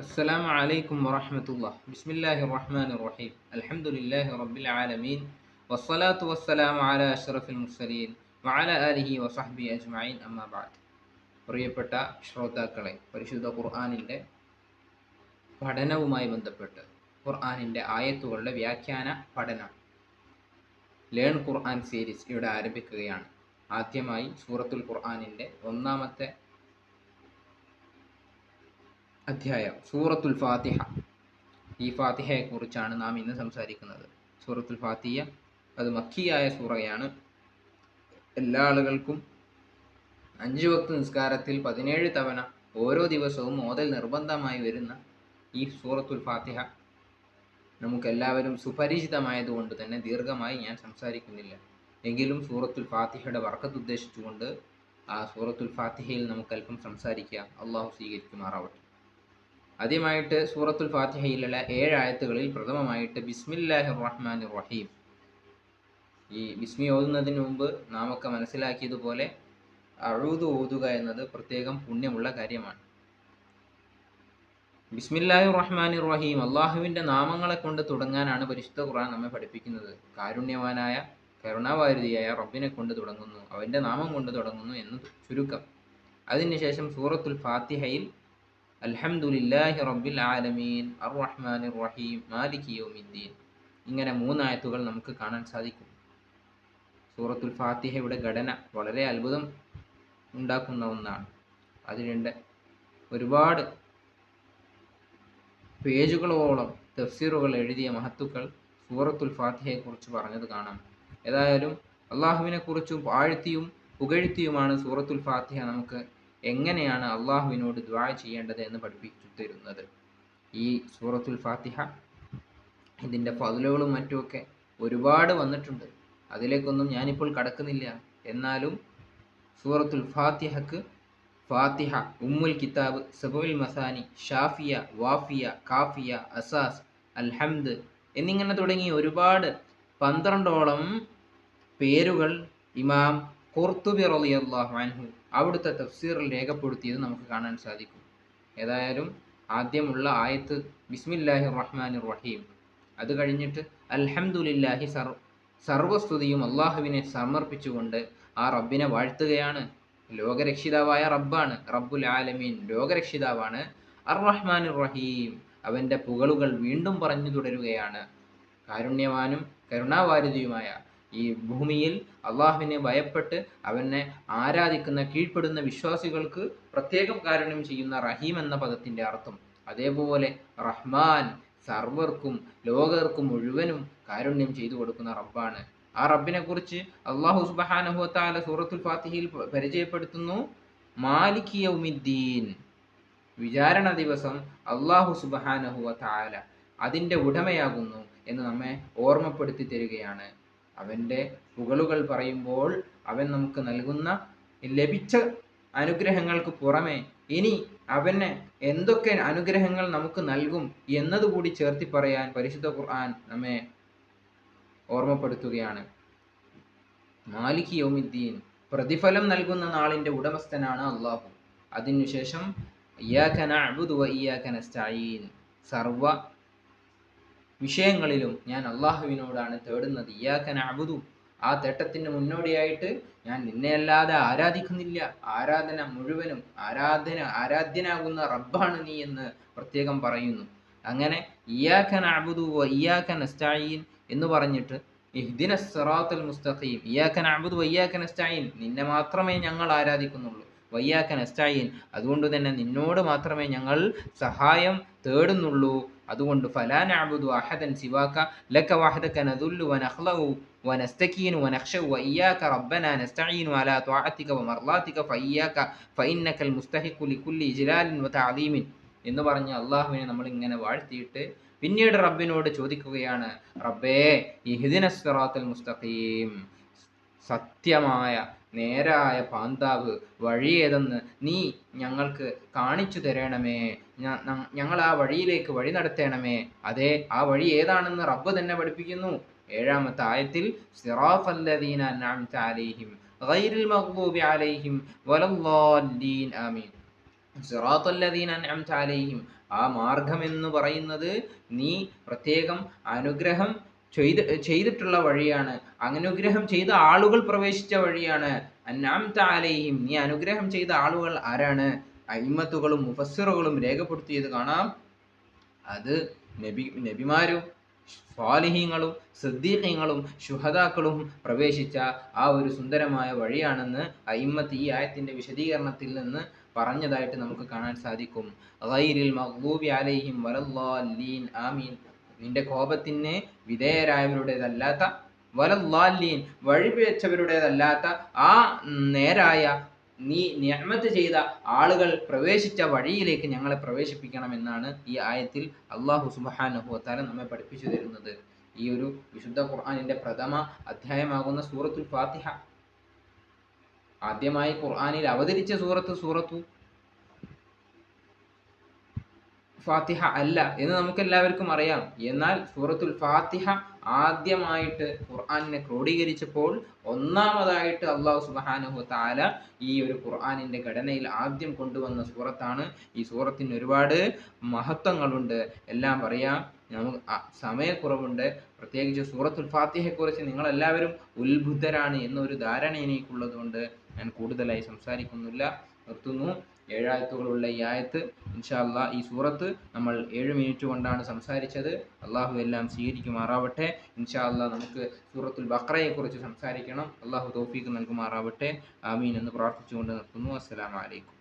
السلام عليكم ورحمة الله بسم الله الرحمن الرحيم الحمد لله رب العالمين والصلاة والسلام على أشرف المرسلين وعلى آله وصحبه أجمعين أما بعد പ്രിയപ്പെട്ട ശ്രോതാക്കളെ പരിശുദ്ധ ഖുർആാനിൻ്റെ പഠനവുമായി ബന്ധപ്പെട്ട് ഖുർആാനിൻ്റെ ആയത്തുകളുടെ വ്യാഖ്യാന പഠനം ലേൺ ഖുർആൻ സീരീസ് ഇവിടെ ആരംഭിക്കുകയാണ് ആദ്യമായി സൂറത്തുൽ ഖുർആാനിൻ്റെ ഒന്നാമത്തെ അധ്യായം. സൂറത്തുൽ ഫാത്തിഹ. ഈ ഫാത്തിഹയെ കുറിച്ചാണ് നാം ഇന്ന് സംസാരിക്കുന്നത്. സൂറത്തുൽ ഫാത്തിഹ അത് മക്കിയായ സൂറയാണ്. എല്ലാ ആളുകൾക്കും അഞ്ച് വക്ത് നിസ്കാരത്തിൽ പതിനേഴ് തവണ ഓരോ ദിവസവും ഓതൽ നിർബന്ധമായി വരുന്ന ഈ സൂറത്തുൽ ഫാത്തിഹ. നമുക്കെല്ലാവരും സുപരിചിതമായതുകൊണ്ട് തന്നെ ദീർഘമായി ഞാൻ സംസാരിക്കുന്നില്ല. എങ്കിലും സൂറത്തുൽ ഫാത്തിഹയുടെ വർക്കത്ത് ഉദ്ദേശിച്ചുകൊണ്ട് ആ സൂറത്തുൽ ഫാത്തിഹയിൽ നമുക്കല്പം സംസാരിക്കാം. അള്ളാഹു സ്വീകരിക്കുമാറാവട്ടെ. ആദ്യമായിട്ട് സൂറത്തുൽ ഫാത്തിഹയിലുള്ള ഏഴ് ആയത്തുകളിൽ പ്രഥമമായിട്ട് ബിസ്മില്ലാഹിർ റഹ്മാൻ റഹീം ഈ ബിസ്മി ഓതുന്നതിന് മുമ്പ് നാം ഒക്കെ മനസ്സിലാക്കിയതുപോലെ അഴുതു ഓതുക എന്നത് പ്രത്യേകം പുണ്യമുള്ള കാര്യമാണ്. ബിസ്മില്ലാഹി റഹ്മാൻ റഹീം അള്ളാഹുവിന്റെ നാമങ്ങളെ കൊണ്ട് തുടങ്ങാനാണ് പരിശുദ്ധ ഖുർആൻ നമ്മെ പഠിപ്പിക്കുന്നത്. കാരുണ്യവാനായ കരുണാവാരുതിയായ റബ്ബിനെ കൊണ്ട് തുടങ്ങുന്നു അവന്റെ നാമം കൊണ്ട് തുടങ്ങുന്നു എന്ന് ചുരുക്കം. അതിനുശേഷം സൂറത്തുൽ ഫാത്തിഹയിൽ അൽഹംദുലില്ലാഹി റബ്ബിൽ ആലമീൻ അർ റഹ്മാൻ റഹീം മാലിക് യൗമിദ്ദീൻ. ഇങ്ങനെ മൂന്നായത്തുകൾ നമുക്ക് കാണാൻ സാധിക്കും. സൂറത്തുൽ ഫാത്തിഹയുടെ ഘടന വളരെ അത്ഭുതം ഉണ്ടാക്കുന്ന ഒന്നാണ്. അതിനുണ്ട് ഒരുപാട് പേജുകളോളം തഫ്സീറുകൾ എഴുതിയ മഹത്തുക്കൾ സൂറത്തുൽ ഫാത്തിഹയെക്കുറിച്ച് പറഞ്ഞത് കാണാം. ഏതായാലും അള്ളാഹുവിനെ കുറിച്ചും വാഴ്ത്തിയും പുകഴ്ത്തിയുമാണ് സൂറത്തുൽ ഫാത്തിഹ നമുക്ക് എങ്ങനെയാണ് അള്ളാഹുവിനോട് ദ്വാ ചെയ്യേണ്ടത് എന്ന് പഠിപ്പിച്ചു തരുന്നത് ഈ സൂറത്തുൽ ഫാത്തിഹ ഇതിന്റെ ഫതിലുകളും മറ്റുമൊക്കെ ഒരുപാട് വന്നിട്ടുണ്ട്. അതിലേക്കൊന്നും ഞാനിപ്പോൾ കടക്കുന്നില്ല. എന്നാലും സൂറത്തുൽ ഫാത്തിഹക്ക് ഫാത്തിഹ ഉമ്മുൽ കിതാബ് സബുൽ മസാനി ഷാഫിയ വാഫിയ കാഫിയ അസാസ് അൽഹംദ് എന്നിങ്ങനെ തുടങ്ങി ഒരുപാട് പന്ത്രണ്ടോളം പേരുകൾ ഇമാം ഖുർത്തുബി റളിയല്ലാഹു അൻഹു അവിടുത്തെ തഫ്സീറിൽ രേഖപ്പെടുത്തിയത് നമുക്ക് കാണാൻ സാധിക്കും. ഏതായാലും ആദ്യമുള്ള ആയത്ത് ബിസ്മില്ലാഹി റഹ്മാൻ റഹീം അത് കഴിഞ്ഞിട്ട് അൽഹംദുലില്ലാഹി സർ സർവസ്തുതിയും അള്ളാഹുവിനെ സമർപ്പിച്ചുകൊണ്ട് ആ റബ്ബിനെ വാഴ്ത്തുകയാണ്. ലോകരക്ഷിതാവായ റബ്ബാണ് റബ്ബുൽ ആലമീൻ. ലോകരക്ഷിതാവാണ് അർ റഹ്മാൻ റഹീം അവന്റെ പുകളുകൾ വീണ്ടും പറഞ്ഞു തുടരുകയാണ്. കാരുണ്യവാനും കരുണാവാരിതിയുമായ ഈ ഭൂമിയിൽ അള്ളാഹുവിനെ ഭയപ്പെട്ട് അവനെ ആരാധിക്കുന്ന കീഴ്പ്പെടുന്ന വിശ്വാസികൾക്ക് പ്രത്യേകം കാരുണ്യം ചെയ്യുന്ന റഹീം എന്ന പദത്തിന്റെ അർത്ഥം. അതേപോലെ റഹ്മാൻ സർവർക്കും ലോകർക്കും മുഴുവനും കാരുണ്യം ചെയ്തു കൊടുക്കുന്ന റബ്ബാണ്. ആ റബ്ബിനെ കുറിച്ച് അള്ളാഹു സുബാനഹുത്താല സൂറത്തുൽ ഫാത്തിഹിൽ പരിചയപ്പെടുത്തുന്നു. മാലിക് യൗമിദ്ദീൻ. വിചാരണ ദിവസം അള്ളാഹു സുബാനഹുവ താല അതിന്റെ ഉടമയാകുന്നു എന്ന് നമ്മെ ഓർമ്മപ്പെടുത്തി തരികയാണ്. അവന്റെ പുകളുകൾ പറയുമ്പോൾ അവൻ നമുക്ക് നൽകുന്ന ലഭിച്ച അനുഗ്രഹങ്ങൾക്ക് പുറമെ ഇനി അവന് എന്തൊക്കെ അനുഗ്രഹങ്ങൾ നമുക്ക് നൽകും എന്നതുകൂടി ചേർത്തി പറയാൻ പരിശുദ്ധ ഖുർആൻ നമ്മെ ഓർമ്മപ്പെടുത്തുകയാണ്. മാലിക് യൗമിദ്ദീൻ പ്രതിഫലം നൽകുന്ന നാളിന്റെ ഉടമസ്ഥനാണ് അള്ളാഹു. അതിനുശേഷം സർവ വിഷയങ്ങളിലും ഞാൻ അള്ളാഹുവിനോടാണ് തേടുന്നത്. ഇയാക്കൻ അബുദു ആ തേട്ടത്തിന് മുന്നോടിയായിട്ട് ഞാൻ നിന്നെയല്ലാതെ ആരാധിക്കുന്നില്ല. ആരാധന മുഴുവനും ആരാധന ആരാധ്യനാകുന്ന റബ്ബാണ് നീ എന്ന് പ്രത്യേകം പറയുന്നു. അങ്ങനെ ഇയാക്കൻ അബുദു ഇയാക്കൻ അസ്റ്റായീൻ എന്ന് പറഞ്ഞിട്ട് ഇഹ്ദിന സിറാത്തുൽ മുസ്തഖീം. ഇയാക്കൻ അബുദു ഇയാക്കൻ അസ്റ്റായീൻ നിന്നെ മാത്രമേ ഞങ്ങൾ ആരാധിക്കുന്നുള്ളൂ. വയ്യാക്കൻ അസ്റ്റായീൻ അതുകൊണ്ട് തന്നെ നിന്നോട് മാത്രമേ ഞങ്ങൾ സഹായം തേടുന്നുള്ളൂ അതുകൊണ്ട് ഫലാൻ അബുദു അഹദൻ സിവാക്ക ലക വഹദക നദുല്ലു വനഖ്ലഉ ونستكين ونخشى وإياك ربنا نستعين على طاعتك ومرضاتك فإياك فإنك المستحق لكل إجلال وتعظيم എന്ന് പറഞ്ഞ് അള്ളാഹുവിനെ നമ്മൾ ഇങ്ങനെ വാഴ്ത്തിയിട്ട് പിന്നീട് റബ്ബിനോട് ചോദിക്കുകയാണ് റബ്ബേ ഇഹ്ദിന സിറാത്തുൽ മുസ്തഖീം സത്യമായ നേരായ പാന്താവ് വഴി ഏതെന്ന് നീ ഞങ്ങൾക്ക് കാണിച്ചു തരണമേ. ഞങ്ങൾ ആ വഴിയിലേക്ക് വഴി നടത്തണമേ. അതെ ആ വഴി ഏതാണെന്ന് റബ്ബ് തന്നെ പഠിപ്പിക്കുന്നു. ഏഴാമത്തെ ആയത്തിൽ അൻഅംത അലൈഹിം ഗൈറിൽ അലൈഹിം ആമീൻ. അൻഅംത അലൈഹിം ആ മാർഗമെന്ന് പറയുന്നത് നീ പ്രത്യേകം അനുഗ്രഹം ചെയ്ത് ചെയ്തിട്ടുള്ള വഴിയാണ്. അനുഗ്രഹം ചെയ്ത ആളുകൾ പ്രവേശിച്ച വഴിയാണ്. അന്നാം താലയും നീ അനുഗ്രഹം ചെയ്ത ആളുകൾ ആരാണ്? അയിമത്തുകളും മുഫസ്സിറുകളും രേഖപ്പെടുത്തിയത് കാണാം. അത് നബി നബിമാരും സ്വാലിഹീങ്ങളും സിദ്ദീഖീങ്ങളും ശുഹദാക്കളും പ്രവേശിച്ച ആ ഒരു സുന്ദരമായ വഴിയാണെന്ന് അയിമ്മത്ത് ഈ ആയത്തിന്റെ വിശദീകരണത്തിൽ നിന്ന് പറഞ്ഞതായിട്ട് നമുക്ക് കാണാൻ സാധിക്കും. ഗൈരിൽ മഹ്ബൂബി അലൈഹിം വലല്ലാലീൻ ആമീൻ. നിന്റെ കോപത്തിന് വിധേയരായവരുടേതല്ലാത്ത വലല്ലാലീൻ വഴിപിഴച്ചവരുടേതല്ലാത്ത ആ നേരായ നീ നിയമത്ത് ചെയ്ത ആളുകൾ പ്രവേശിച്ച വഴിയിലേക്ക് ഞങ്ങളെ പ്രവേശിപ്പിക്കണമെന്നാണ് ഈ ആയത്തിൽ അള്ളാഹു സുബാനുഭവത്താല നമ്മെ പഠിപ്പിച്ചു തരുന്നത്. ഈ ഒരു വിശുദ്ധ ഖുർആാനിന്റെ പ്രഥമ അധ്യായമാകുന്ന സൂറത്തുൽ ഫാത്തിഹ. ആദ്യമായി ഖുർആാനിൽ അവതരിച്ച സൂറത്ത് സൂറത്തു ഫാത്തിഹ അല്ല എന്ന് നമുക്ക് എല്ലാവർക്കും അറിയാം. എന്നാൽ സൂറത്തുൽ ഫാത്തിഹ ആദ്യമായിട്ട് ഖുർആാനിനെ ക്രോഡീകരിച്ചപ്പോൾ ഒന്നാമതായിട്ട് അള്ളാഹു സുബാനുഹു താല ഈ ഒരു ഖുർആാനിന്റെ ഘടനയിൽ ആദ്യം കൊണ്ടുവന്ന സൂറത്താണ്. ഈ സൂറത്തിന് ഒരുപാട് മഹത്വങ്ങളുണ്ട്. എല്ലാം പറയാം. നമുക്ക് സമയക്കുറവുണ്ട്. പ്രത്യേകിച്ച് സൂറത്തുൽ ഫാത്തിഹയെക്കുറിച്ച് നിങ്ങളെല്ലാവരും ഉത്ബുദ്ധരാണ് എന്നൊരു ധാരണ എനിക്കുള്ളത് കൊണ്ട് ഞാൻ കൂടുതലായി സംസാരിക്കുന്നില്ല. നിർത്തുന്നു. ഏഴായത്തുകളുള്ള ഈ ആയത്ത് ഇൻഷാല്ല ഈ സൂറത്ത് നമ്മൾ ഏഴ് മിനിറ്റ് കൊണ്ടാണ് സംസാരിച്ചത്. അള്ളാഹു എല്ലാം സ്വീകരിക്കുമാറാവട്ടെ. ഇൻഷാല്ല നമുക്ക് സൂറത്തുൽ ബക്രയെക്കുറിച്ച് സംസാരിക്കണം. അള്ളാഹു തോഫീക്ക് നൽകുമാറാവട്ടെ. ആമീൻ എന്ന് പ്രാർത്ഥിച്ചുകൊണ്ട് നിർത്തുന്നു. അസ്സലാമു അലൈക്കും.